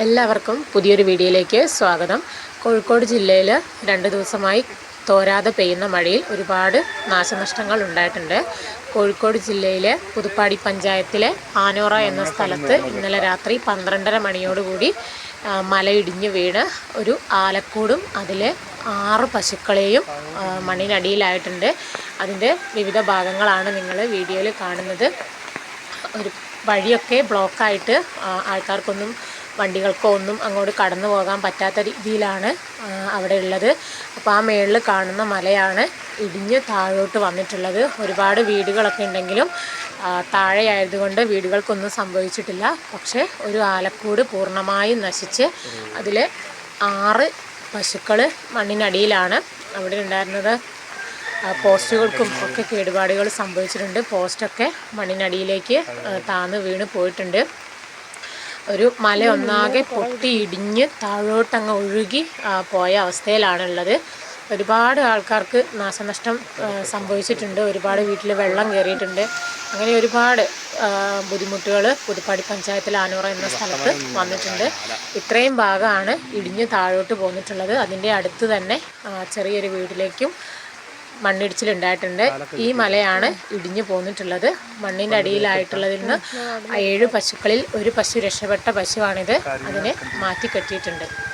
എല്ലാവർക്കും പുതിയൊരു വീഡിയോയിലേക്ക് സ്വാഗതം. കോഴിക്കോട് ജില്ലയിൽ രണ്ട് ദിവസമായി തോരാതെ പെയ്യുന്ന മഴയിൽ ഒരുപാട് നാശനഷ്ടങ്ങൾ ഉണ്ടായിട്ടുണ്ട്. കോഴിക്കോട് ജില്ലയിലെ പുതുപ്പാടി പഞ്ചായത്തിലെ ആനോറ എന്ന സ്ഥലത്ത് ഇന്നലെ രാത്രി പന്ത്രണ്ടര മണിയോടുകൂടി മലയിടിഞ്ഞ് വീണ് ഒരു ആലക്കൂടും അതിലെ ആറ് പശുക്കളെയും മണ്ണിനടിയിലായിട്ടുണ്ട്. അതിന്റെ വിവിധ ഭാഗങ്ങളാണ് നിങ്ങൾ വീഡിയോയിൽ കാണുന്നത്. ഒരു വഴിയൊക്കെ ബ്ലോക്കായിട്ട് ആൾക്കാർക്കൊന്നും വണ്ടികൾക്കോ ഒന്നും അങ്ങോട്ട് കടന്നു പോകാൻ പറ്റാത്ത രീതിയിലാണ് അവിടെ ഉള്ളത്. അപ്പോൾ ആ മേളിൽ കാണുന്ന മലയാണ് ഇടിഞ്ഞ് താഴോട്ട് വന്നിട്ടുള്ളത്. ഒരുപാട് വീടുകളൊക്കെ ഉണ്ടെങ്കിലും താഴെ ആയതുകൊണ്ട് വീടുകൾക്കൊന്നും സംഭവിച്ചിട്ടില്ല. പക്ഷേ ഒരു ആലക്കൂട് പൂർണമായും നശിച്ച് അതിൽ ആറ് പശുക്കൾ മണ്ണിനടിയിലാണ്. അവിടെ ഉണ്ടായിരുന്നത് പോസ്റ്റുകൾക്കും ഒക്കെ കേടുപാടുകൾ സംഭവിച്ചിട്ടുണ്ട്. പോസ്റ്റൊക്കെ മണ്ണിനടിയിലേക്ക് താന്ന് വീണ് പോയിട്ടുണ്ട്. ഒരു മല ഒന്നാകെ പൊട്ടി ഇടിഞ്ഞ് താഴോട്ടങ്ങ് ഒഴുകി പോയ അവസ്ഥയിലാണുള്ളത്. ഒരുപാട് ആൾക്കാർക്ക് നാശനഷ്ടം സംഭവിച്ചിട്ടുണ്ട്. ഒരുപാട് വീട്ടിൽ വെള്ളം കയറിയിട്ടുണ്ട് അങ്ങനെ ഒരുപാട് ബുദ്ധിമുട്ടുകൾ പുതുപ്പാടി പഞ്ചായത്തിൽ ആനൂറ എന്ന സ്ഥലത്ത് വന്നിട്ടുണ്ട്. ഇത്രയും ഭാഗമാണ് ഇടിഞ്ഞ് താഴോട്ട് പോന്നിട്ടുള്ളത്. അതിന്റെ അടുത്ത് തന്നെ ചെറിയൊരു വീട്ടിലേക്കും മണ്ണിടിച്ചിലുണ്ടായിട്ടുണ്ട്. ഈ മലയാണ് ഇടിഞ്ഞു പോന്നിട്ടുള്ളത്. മണ്ണിന്റെ അടിയിലായിട്ടുള്ളതിൽ നിന്ന് ഏഴ് പശുക്കളിൽ ഒരു പശു രക്ഷപ്പെട്ട പശുവാണിത്. അതിനെ മാറ്റി കെട്ടിയിട്ടുണ്ട്